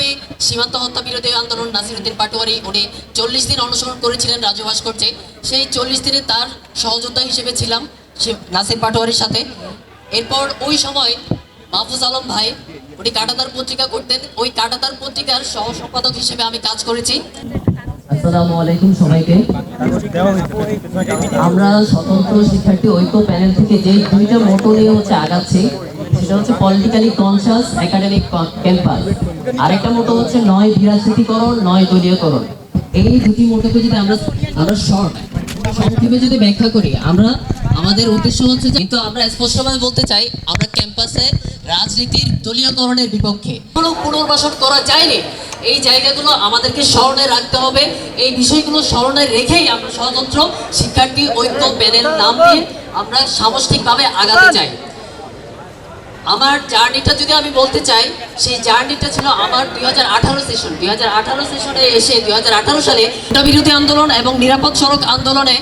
আমি সীমান্ত হত্যা বিরোধী আন্দোলন নাসিরুদ্দিন পাটোয়ারি উনি চল্লিশ দিন অনুসরণ করেছিলেন রাজু ভাস্কর্যে। সেই চল্লিশ দিনে তার সহযোদ্ধা হিসেবে ছিলাম নাসির পাটোয়ারির সাথে। এরপর ওই সময় মাহফুজ আলম ভাই উনি কাটাতার পত্রিকা করতেন। ওই কাটাতার পত্রিকার সহ সম্পাদক হিসেবে আমি কাজ করেছি। আমরা স্বতন্ত্র শিক্ষার্থী ঐক্য প্যানেল থেকে যে দুইটা মোটো নিয়ে হচ্ছে আগাচ্ছি সেটা হচ্ছে পলিটিক্যালি কনসাস একাডেমিক ক্যাম্পাস আরেকটা মোটো হচ্ছে নয় বিরাজনীতিকরণ নয় দলীয়করণ। এই দুটি মোটোকে যদি আমরা আমরা শর্ট সংক্ষেপে যদি ব্যাখ্যা করি, আমরা, আমাদের উদ্দেশ্য হচ্ছে কিন্তু আমরা স্পষ্টভাবে বলতে চাই, আমরা ক্যাম্পাসে রাজনীতির দলীয়করণের বিপক্ষে। কোনো পুনর্বাসন করা যায়নি। এই জায়গাগুলো আমাদেরকে স্মরণে রাখতে হবে। এই বিষয়গুলো স্মরণে রেখেই আমরা স্বতন্ত্র শিক্ষার্থী ঐক্য প্যানেল নাম দিয়ে আমরা সামষ্টিকভাবে আগাতে চাই। আমার জার্নিটা যদি আমি বলতে চাই, সেই জার্নিটা ছিল আমার দুই হাজার আঠারো সেশন দুই হাজার আঠারো সেশনে এসে দুই হাজার আঠারো সালে বিরোধী আন্দোলন এবং নিরাপদ সড়ক আন্দোলনে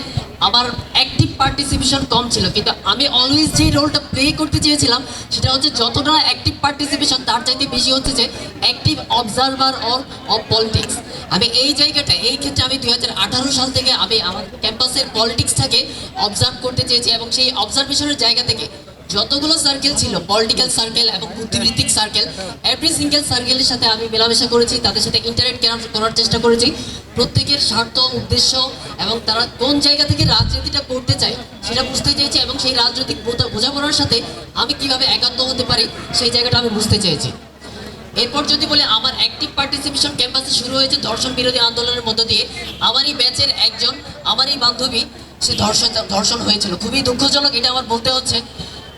আমার অ্যাক্টিভ পার্টিসিপেশন কম ছিল। কিন্তু আমি অলওয়েজ যে রোলটা প্লে করতে চেয়েছিলাম, সেটা হচ্ছে যতটা অ্যাক্টিভ পার্টিসিপেশন তার চাইতে বেশি হচ্ছে যে active observer or of politics আমি এই জায়গাটা, এই ক্ষেত্রে আমি দুই হাজার আঠারো সাল থেকে আমি আমার ক্যাম্পাসের পলিটিক্সটাকে অবজার্ভ করতে চেয়েছি এবং সেই অবজারভেশনের জায়গা থেকে যতগুলো সার্কেল ছিল পলিটিক্যাল সার্কেল এবং বুদ্ধিবৃত্তিক সার্কেল এভরি সিঙ্গেল সার্কেলের সাথে আমি মেলামেশা করেছি, তাদের সাথে ইন্টারেক্ট করার চেষ্টা করেছি। প্রত্যেকের স্বার্থ, উদ্দেশ্য এবং তারা কোন জায়গা থেকে রাজনীতিটা করতে চায় সেটা বুঝতে চেয়েছি এবং সেই রাজনৈতিক বোঝা- বোঝাপড়ার সাথে আমি কীভাবে একাত্ম হতে পারি সেই জায়গাটা আমি বুঝতে চেয়েছি। এরপর যদি বলে, আমার অ্যাক্টিভ পার্টিসিপেশন ক্যাম্পাসে শুরু হয়েছে ধর্ষণ বিরোধী আন্দোলনের মধ্য দিয়ে। আমারই ব্যাচের একজন আমারই বান্ধবী, সে ধর্ষণ ধর্ষণ হয়েছিল। খুবই দুঃখজনক, এটা আমার বলতে হচ্ছে।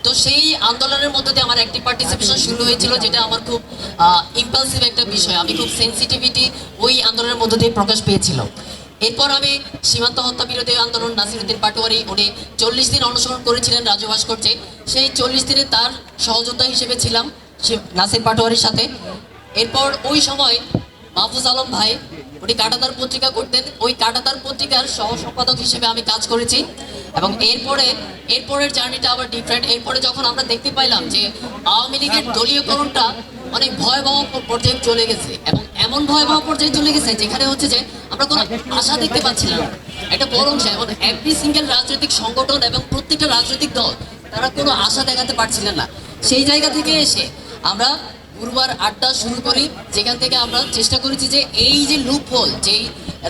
তো সেই আন্দোলনের মধ্যে আমার একটি পার্টিসিপেশন শুরু হয়েছিল, যেটা আমার খুব ইম্পালসিভ একটা বিষয়। আমি খুব সেন্সিটিভিটি ওই আন্দোলনের মধ্য দিয়ে প্রকাশ পেয়েছিল। এরপর আমি সীমান্ত হত্যা বিরোধী আন্দোলন, নাসিরুদ্দিন পাটোয়ারি, উনি চল্লিশ দিন অনুসরণ করেছিলেন রাজু ভাস্কর্যে। সেই চল্লিশ দিনে তার সহযোদ্ধা হিসেবে ছিলাম নাসির পাটোয়ারির সাথে। এরপর ওই সময় মাহফুজ আলম ভাই উনি কাটাতার পত্রিকা করতেন। ওই কাটাতার পত্রিকার সহ সম্পাদক হিসেবে আমি কাজ করেছি। এবং এরপরে এরপরের জার্নিটা আবার ডিফারেন্ট এরপরে যখন আমরা দেখতে পাইলাম যে আওয়ামী লীগের দলীয়করণটা অনেক ভয়াবহ পর্যায়ে চলে গেছে এবং এমন ভয়াবহ পর্যায়ে চলে গেছে যেখানে হচ্ছে যে আমরা কোনো আশা দেখতে পাচ্ছিলাম না। একটা বড় অংশ এবং এভরি সিঙ্গেল রাজনৈতিক সংগঠন এবং প্রত্যেকটা রাজনৈতিক দল তারা কোনো আশা দেখাতে পারছিলেন না। সেই জায়গা থেকে এসে আমরা গুরুবার আড্ডা শুরু করি, যেখান থেকে আমরা চেষ্টা করেছি যে এই যে লুপ হোল যেই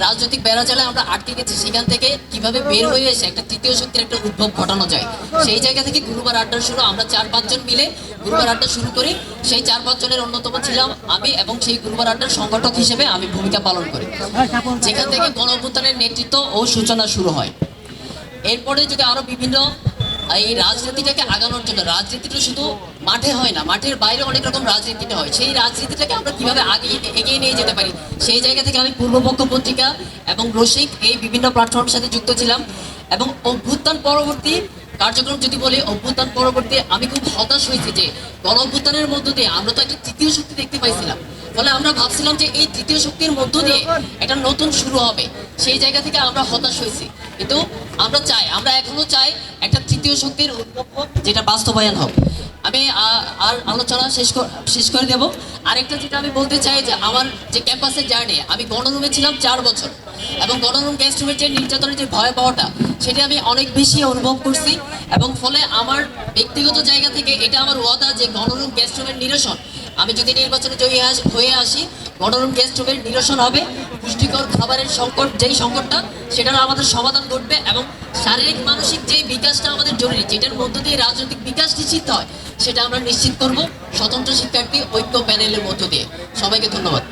রাজনৈতিক বেড়াজালে আমরা আটকে গেছি, সেখান থেকে কীভাবে বের হয়ে এসে একটা তৃতীয় শক্তির একটা উদ্ভব ঘটানো যায়। সেই জায়গা থেকে গুরুবার আড্ডা শুরু, আমরা চার পাঁচজন মিলে গুরুবার আড্ডা শুরু করি। সেই চার পাঁচজনের অন্যতম ছিলাম আমি এবং সেই গুরুবার আড্ডার সংগঠক হিসেবে আমি ভূমিকা পালন করি। যেখান থেকে গণ নেতৃত্ব ও সূচনা শুরু হয়। এরপরে যদি আরও বিভিন্ন এই রাজনীতিটাকে আগানোর জন্য, রাজনীতিটা শুধু মাঠে হয় না, মাঠের বাইরে অনেক রকম রাজনীতিটা হয়। সেই রাজনীতিটাকে আমরা কীভাবে আগে এগিয়ে নিয়ে যেতে পারি? সেই জায়গা থেকে আমি পূর্বপক্ষ পত্রিকা এবং রসিক এই বিভিন্ন প্ল্যাটফর্মের সাথে যুক্ত ছিলাম এবং অভ্যুত্থান পরবর্তী কার্যক্রম যদি বলি অভ্যুত্থান পরবর্তী, আমি খুব হতাশ হয়েছি যে গণ অভ্যুত্থানের মধ্য দিয়ে আমরা তো একটা তৃতীয় শক্তি দেখতে পাইছিলাম। ফলে আমরা ভাবছিলাম যে এই তৃতীয় শক্তির মধ্য দিয়ে একটা নতুন শুরু হবে। সেই জায়গা থেকে আমরা হতাশ হয়েছি। কিন্তু আমরা চাই, আমরা এখনও চাই একটা তৃতীয় শক্তির উদ্ভব যেটা বাস্তবায়ন হোক। আমি আর আলোচনা শেষ শেষ করে দেব। আরেকটা যেটা আমি বলতে চাই যে, আমার যে ক্যাম্পাসের জার্নি, আমি গণরুমে ছিলাম চার বছর। এবং গণরুম, গেস্ট রুমের যে নির্যাতনের যে ভয় পাওয়াটা সেটা আমি অনেক বেশি অনুভব করছি। এবং ফলে আমার ব্যক্তিগত জায়গা থেকে এটা আমার ওয়াদা যে, গণরুম, গেস্ট রুমের নিরসন। আমি যদি নির্বাচনে জয়ী হয়ে আসি গণরুম গেস্ট রুমের নিরসন হবে। পুষ্টিকর খাবারের সংকট, যেই সংকটটা সেটার আমাদের সমাধান ঘটবে এবং শারীরিক, মানসিক যে বিকাশটা আমাদের জরুরি, যেটার মধ্য দিয়ে রাজনৈতিক বিকাশ নিশ্চিত হয়, সেটা আমরা নিশ্চিত করব। স্বতন্ত্র শিক্ষার্থী ঐক্য প্যানেলের মধ্য দিয়ে। সবাইকে ধন্যবাদ।